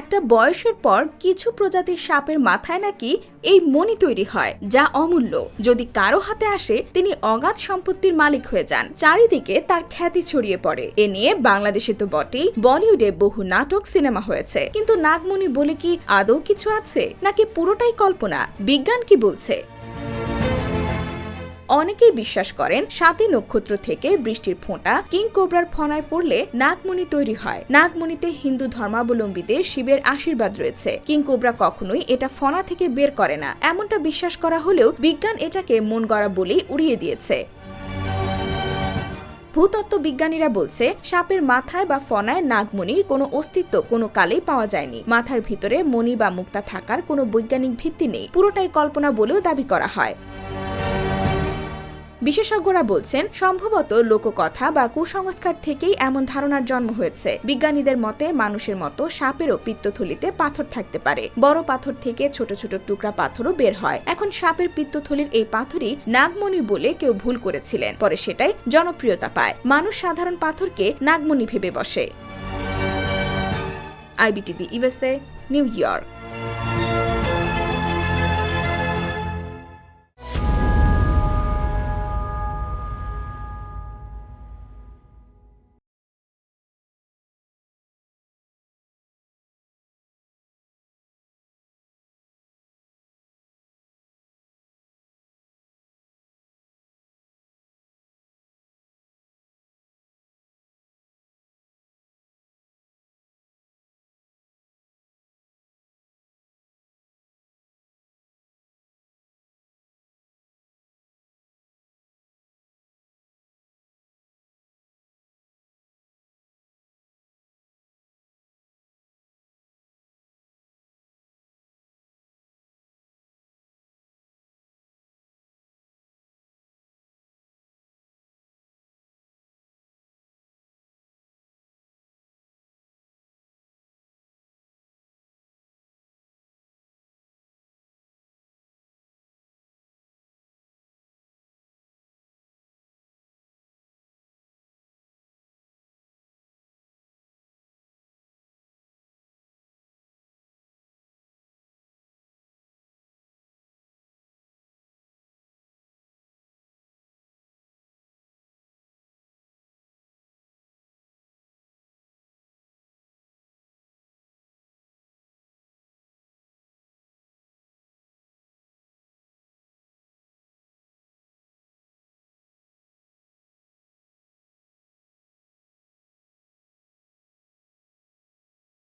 একটা বয়সের পর কিছু প্রজাতির সাপের মাথায় নাকি এই মণি তৈরি হয়, যা অমূল্য। যদি কারও হাতে আসে, তিনি অগাধ সম্পত্তির মালিক হয়ে যান। চারিদিকে তার খ্যাতি ছড়িয়ে পড়ে। এ নিয়ে বাংলাদেশে তো বটেই, বলিউডে বহু নাটক, সিনেমা হয়েছে। কিন্তু নাগমণি বলে কি আদৌ কিছু আছে? নাকি পুরোটাই কল্পনা? বিজ্ঞান কি বলছে? অনেকেই বিশ্বাস করেন সাতই নক্ষত্র থেকে বৃষ্টির ফোঁটা কিং কোবরার ফনায় পড়লে নাগমণি তৈরি হয়। নাগমণিতে হিন্দু ধর্মাবলম্বীদের শিবের আশীর্বাদ রয়েছে। কিং কোবরা কখনোই এটা ফনা থেকে বের করে না। এমনটা বিশ্বাস করা হলেও বিজ্ঞান এটাকে মন গড়া বলেই উড়িয়ে দিয়েছে। ভূতত্ত্ব বিজ্ঞানীরা বলছে, সাপের মাথায় বা ফনায় নাগমণির কোনো অস্তিত্ব কোনো কালেই পাওয়া যায়নি। মাথার ভিতরে মণি বা মুক্তা থাকার কোনো বৈজ্ঞানিক ভিত্তি নেই। পুরোটাই কল্পনা বলেও দাবি করা হয়। বিশেষজ্ঞরা বলছেন, সম্ভবত লোককথা বা কুসংস্কার থেকেই এমন ধারণার জন্ম হয়েছে। বিজ্ঞানীদের মতে, মানুষের মতো সাপেরও পিত্তথলিতে পাথর থাকতে পারে। বড় পাথর থেকে ছোট ছোট টুকরা পাথরও বের হয়। এখন সাপের পিত্তথলির এই পাথরই নাগমণি বলে কেউ ভুল করেছিলেন। পরে সেটাই জনপ্রিয়তা পায়। মানুষ সাধারণ পাথরকে নাগমণি ভেবে বসে। IBTV USA New York.